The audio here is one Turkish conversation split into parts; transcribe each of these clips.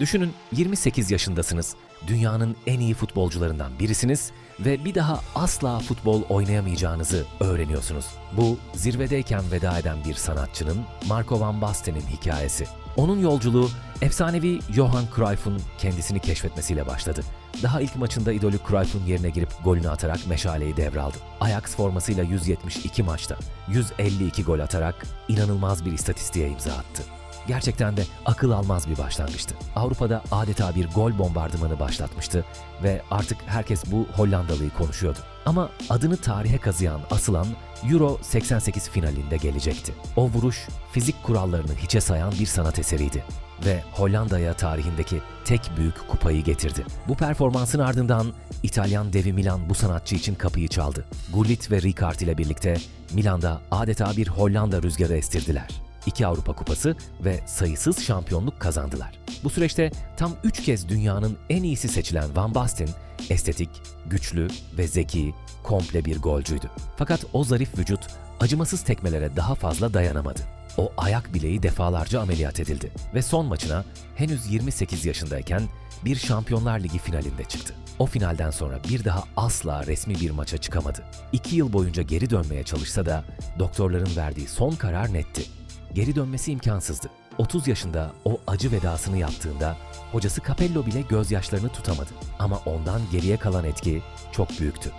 Düşünün 28 yaşındasınız. Dünyanın en iyi futbolcularından birisiniz ve bir daha asla futbol oynayamayacağınızı öğreniyorsunuz. Bu zirvedeyken veda eden bir sanatçının Marco van Basten'in hikayesi. Onun yolculuğu efsanevi Johan Cruyff'un kendisini keşfetmesiyle başladı. Daha ilk maçında idolü Cruyff'un yerine girip golünü atarak meşaleyi devraldı. Ajax formasıyla 172 maçta 152 gol atarak inanılmaz bir istatistiğe imza attı. Gerçekten de akıl almaz bir başlangıçtı. Avrupa'da adeta bir gol bombardımanı başlatmıştı ve artık herkes bu Hollandalıyı konuşuyordu. Ama adını tarihe kazıyan asılan Euro 88 finalinde gelecekti. O vuruş fizik kurallarını hiçe sayan bir sanat eseriydi ve Hollanda'ya tarihindeki tek büyük kupayı getirdi. Bu performansın ardından İtalyan devi Milan bu sanatçı için kapıyı çaldı. Gullit ve Rijkaard ile birlikte Milan'da adeta bir Hollanda rüzgarı estirdiler. İki Avrupa Kupası ve sayısız şampiyonluk kazandılar. Bu süreçte tam üç kez dünyanın en iyisi seçilen Van Basten, estetik, güçlü ve zeki, komple bir golcüydü. Fakat o zarif vücut acımasız tekmelere daha fazla dayanamadı. O ayak bileği defalarca ameliyat edildi ve son maçına henüz 28 yaşındayken bir Şampiyonlar Ligi finalinde çıktı. O finalden sonra bir daha asla resmi bir maça çıkamadı. İki yıl boyunca geri dönmeye çalışsa da doktorların verdiği son karar netti. Geri dönmesi imkansızdı. 30 yaşında o acı vedasını yaptığında hocası Capello bile gözyaşlarını tutamadı. Ama ondan geriye kalan etki çok büyüktü.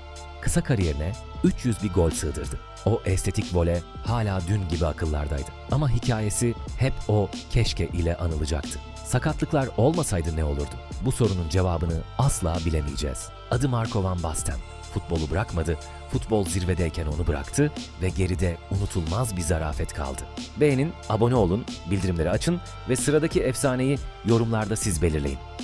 Kısa kariyerine 300 bir gol sığdırdı. O estetik vole hala dün gibi akıllardaydı. Ama hikayesi hep o keşke ile anılacaktı. Sakatlıklar olmasaydı ne olurdu? Bu sorunun cevabını asla bilemeyeceğiz. Adı Marco van Basten. Futbolu bırakmadı, futbol zirvedeyken onu bıraktı ve geride unutulmaz bir zarafet kaldı. Beğenin, abone olun, bildirimleri açın ve sıradaki efsaneyi yorumlarda siz belirleyin.